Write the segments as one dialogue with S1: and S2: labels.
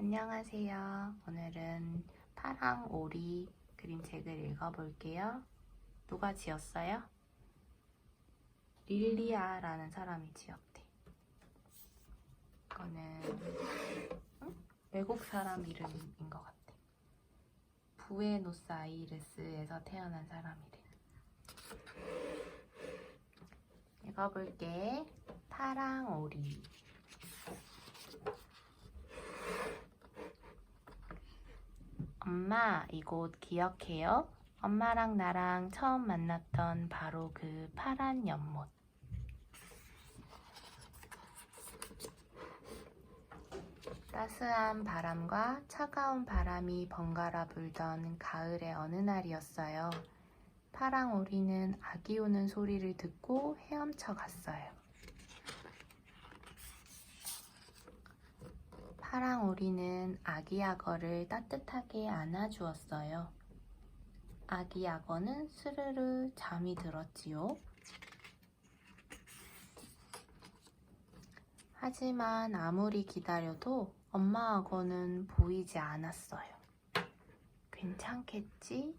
S1: 안녕하세요. 오늘은 파랑 오리 그림책을 읽어볼게요. 누가 지었어요? 릴리아라는 사람이 지었대. 이거는 응? 외국 사람 이름인 것 같아. 부에노스아이레스에서 태어난 사람이래. 읽어볼게. 파랑 오리. 엄마, 이곳 기억해요? 엄마랑 나랑 처음 만났던 바로 그 파란 연못. 따스한 바람과 차가운 바람이 번갈아 불던 가을의 어느 날이었어요. 파랑 오리는 아기 오는 소리를 듣고 헤엄쳐 갔어요. 파랑 오리는 아기 악어를 따뜻하게 안아주었어요. 아기 악어는 스르르 잠이 들었지요. 하지만 아무리 기다려도 엄마 악어는 보이지 않았어요. 괜찮겠지?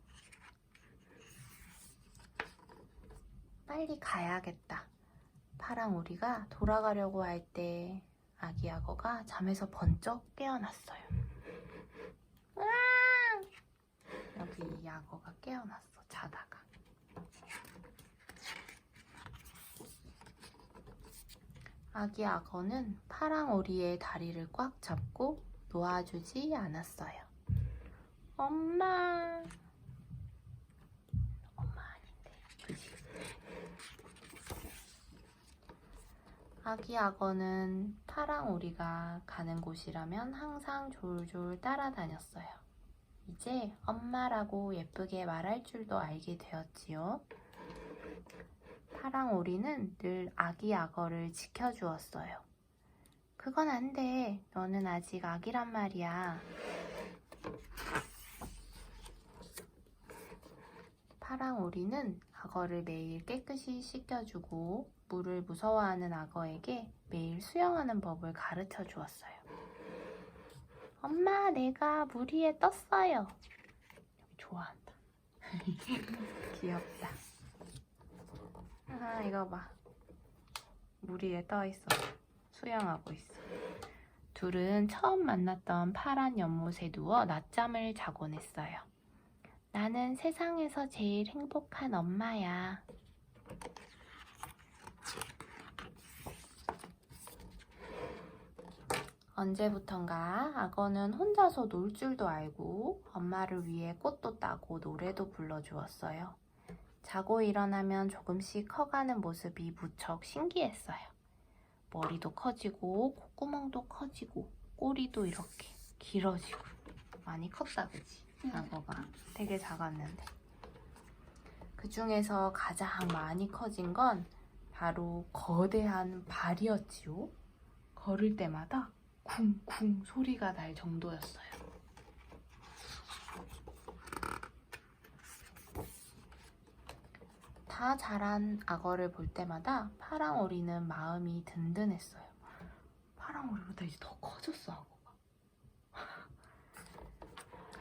S1: 빨리 가야겠다. 파랑 오리가 돌아가려고 할 때 아기 악어가 잠에서 번쩍 깨어났어요. 여기 이 악어가 깨어났어, 자다가. 아기 악어는 파랑 오리의 다리를 꽉 잡고 놓아주지 않았어요. 엄마. 엄마 아닌데, 그지? 아기 악어는 파랑 오리가 가는 곳이라면 항상 졸졸 따라다녔어요. 이제 엄마라고 예쁘게 말할 줄도 알게 되었지요. 파랑 오리는 늘 아기 악어를 지켜주었어요. 그건 안 돼. 너는 아직 아기란 말이야. 파랑 오리는 악어를 매일 깨끗이 씻겨주고 물을 무서워하는 악어에게 매일 수영하는 법을 가르쳐 주었어요. 엄마, 내가 물 위에 떴어요. 좋아한다. 귀엽다. 아, 이거 봐. 물 위에 떠 있어. 수영하고 있어. 둘은 처음 만났던 파란 연못에 누워 낮잠을 자곤 했어요. 나는 세상에서 제일 행복한 엄마야. 언제부턴가 악어는 혼자서 놀 줄도 알고 엄마를 위해 꽃도 따고 노래도 불러주었어요. 자고 일어나면 조금씩 커가는 모습이 무척 신기했어요. 머리도 커지고 콧구멍도 커지고 꼬리도 이렇게 길어지고 많이 컸다 그지? 악어가 되게 작았는데 그 중에서 가장 많이 커진 건 바로 거대한 발이었지요. 걸을 때마다 쿵쿵 소리가 날 정도였어요. 다 자란 악어를 볼 때마다 파랑 오리는 마음이 든든했어요. 파랑 오리보다 이제 더 커졌어, 악어가.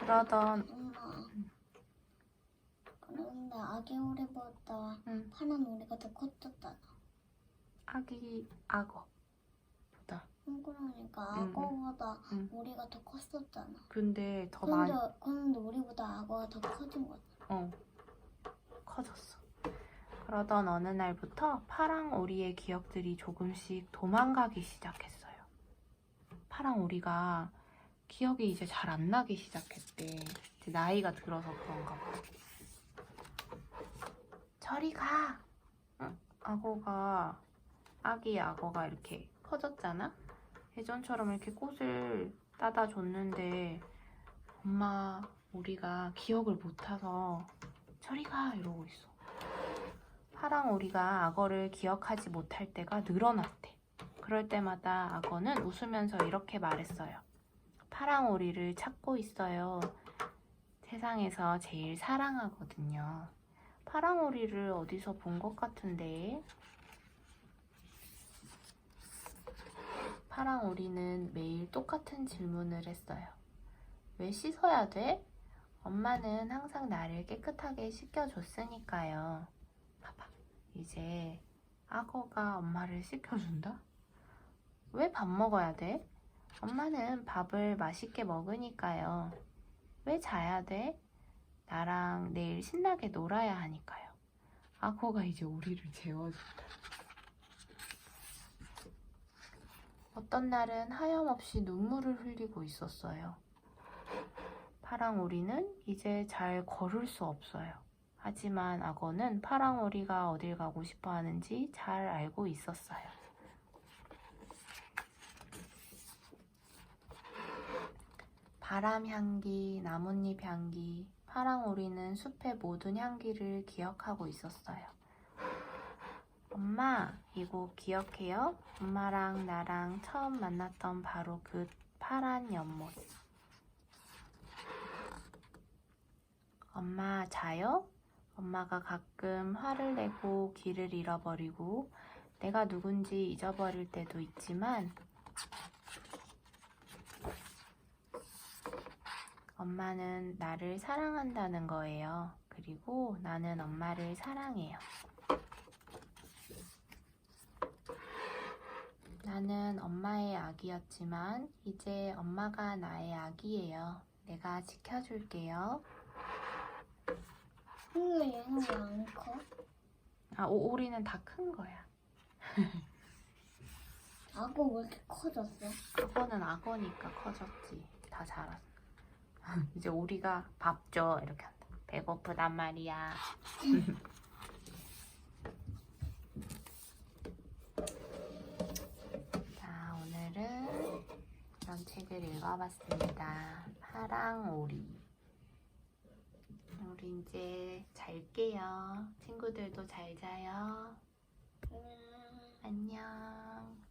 S1: 그러던.
S2: 그런데 아기 오리보다
S1: 응.
S2: 파란 오리가 더 컸었잖아.
S1: 아기 악어.
S2: 응, 그러니까
S1: 응, 응.
S2: 악어보다
S1: 응.
S2: 오리가 더 컸었잖아.
S1: 근데 더
S2: 근데,
S1: 많이
S2: 근데 우리보다 악어가 더 커진 거야.
S1: 어 커졌어. 그러던 어느 날부터 파랑 오리의 기억들이 조금씩 도망가기 시작했어요. 파랑 오리가 기억이 이제 잘 안 나기 시작했대. 나이가 들어서 그런가 봐. 저리 가. 응? 악어가 아기 악어가 이렇게 커졌잖아. 예전처럼 이렇게 꽃을 따다 줬는데 엄마 오리가 기억을 못 타서 저리 가 이러고 있어. 파랑 오리가 악어를 기억하지 못할 때가 늘어났대. 그럴 때마다 악어는 웃으면서 이렇게 말했어요. 파랑 오리를 찾고 있어요. 세상에서 제일 사랑하거든요. 파랑 오리를 어디서 본 것 같은데? 파랑 오리는 매일 똑같은 질문을 했어요. 왜 씻어야 돼? 엄마는 항상 나를 깨끗하게 씻겨줬으니까요. 봐봐. 이제 악어가 엄마를 씻겨준다? 왜 밥 먹어야 돼? 엄마는 밥을 맛있게 먹으니까요. 왜 자야 돼? 나랑 내일 신나게 놀아야 하니까요. 악어가 이제 우리를 재워준다. 어떤 날은 하염없이 눈물을 흘리고 있었어요. 파랑 오리는 이제 잘 걸을 수 없어요. 하지만 악어는 파랑 오리가 어딜 가고 싶어 하는지 잘 알고 있었어요. 바람 향기, 나뭇잎 향기, 파랑 오리는 숲의 모든 향기를 기억하고 있었어요. 엄마, 이거 기억해요? 엄마랑 나랑 처음 만났던 바로 그 파란 연못. 엄마 자요? 엄마가 가끔 화를 내고 길을 잃어버리고 내가 누군지 잊어버릴 때도 있지만 엄마는 나를 사랑한다는 거예요. 그리고 나는 엄마를 사랑해요. 나는 엄마의 아기였지만 이제 엄마가 나의 아기예요. 내가 지켜줄게요.
S2: 근데 얘는 왜안 커?
S1: 아, 오, 오리는 다 큰 거야.
S2: 악어 왜 이렇게 커졌어?
S1: 악어는 악어니까 커졌지. 다 자랐어. 이제 오리가 밥 줘. 이렇게 한다. 배고프단 말이야. 자, 오늘은 이런 책을 읽어봤습니다. 파랑 오리. 우리 이제 잘게요. 친구들도 잘 자요.
S2: 음,
S1: 안녕.